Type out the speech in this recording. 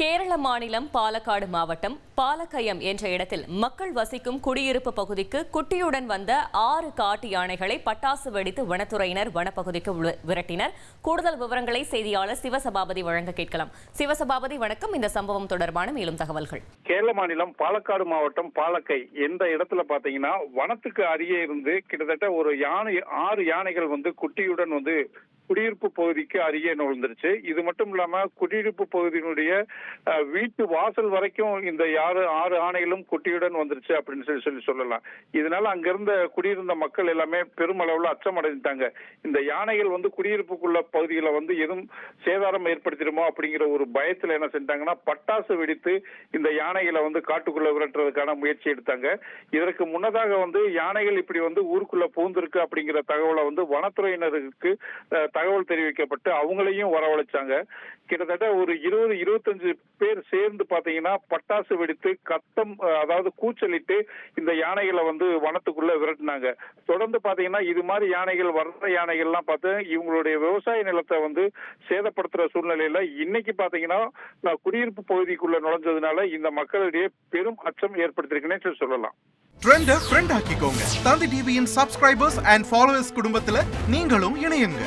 கேரள மாநிலம் பாலக்காடு மாவட்டம் பாலக்கயம் என்ற இடத்தில் மக்கள் வசிக்கும் குடியிருப்பு பகுதிக்கு குட்டியுடன் வந்த ஆறு காட்டு யானைகளை பட்டாசு வெடித்து வனத்துறையினர் வனப்பகுதிக்கு விரட்டினர். கூடுதல் விவரங்களை செய்தியாளர் சிவசபாபதி வழங்க கேட்கலாம். சிவசபாபதி வணக்கம். இந்த சம்பவம் தொடர்பான மேலும் தகவல்கள். கேரள மாநிலம் பாலக்காடு மாவட்டம் பாலக்கை எந்த இடத்துல பாத்தீங்கன்னா வனத்துக்கு அருகே இருந்து கிட்டத்தட்ட ஒரு யானை ஆறு யானைகள் வந்து குட்டியுடன் வந்து குடியிருப்பு பகுதிக்கு அருகே நுழைந்துருச்சு. இது மட்டும் இல்லாம குடியிருப்பு பகுதியினுடைய வீட்டு வாசல் வரைக்கும் இந்த யாரு ஆறு ஆணைகளும் குட்டியுடன் வந்துருச்சு அப்படின்னு சொல்லி சொல்லி சொல்லலாம். இதனால அங்கிருந்த குடியிருந்த மக்கள் எல்லாமே பெருமளவுல அச்சம் அடைஞ்சிட்டாங்க இந்த யானைகள் வந்து குடியிருப்புக்குள்ள பகுதியில வந்து எதுவும் சேதாரம் ஏற்படுத்திடுமோ அப்படிங்கிற ஒரு பயத்துல என்ன செஞ்சாங்கன்னா பட்டாசு வெடித்து இந்த யானைகளை வந்து காட்டுக்குள்ள விரட்டுறதுக்கான முயற்சி எடுத்தாங்க. இதற்கு முன்னதாக வந்து யானைகள் இப்படி வந்து ஊருக்குள்ள பூந்திருக்கு அப்படிங்கிற தகவலை வந்து வனத்துறையினருக்கு தகவல் தெரிவிக்கப்பட்டு அவங்களையும் வரவழைச்சாங்க. கிட்டத்தட்ட ஒரு இருபது இருபத்தஞ்சு பேர் சேர்ந்து பாத்தீங்கன்னா பட்டாசு வெடித்து கத்தம் அதாவது கூச்சலிட்டு இந்த யானைகளை வந்து வனத்துக்குள்ள விரட்டினாங்க. தொடர்ந்து பாத்தீங்கன்னா இது மாதிரி யானைகள் வர்ற யானைகள்லாம் பார்த்து இவங்களுடைய விவசாய நிலத்தை வந்து சேதப்படுத்துற சூழ்நிலையில இன்னைக்கு பாத்தீங்கன்னா குடியிருப்பு பகுதிக்குள்ள நுழைஞ்சதுனால இந்த மக்களிடையே பெரும் அச்சம் ஏற்படுத்திருக்குன்னே சொல்லி சொல்லலாம். ட்ரெண்ட ஃப்ரெண்ட் ஆக்கிக்கோங்க. தந்தி டிவியின் சப்ஸ்கிரைபர்ஸ் அண்ட் ஃபாலோவர்ஸ் குடும்பத்தில் நீங்களும் இணையுங்க.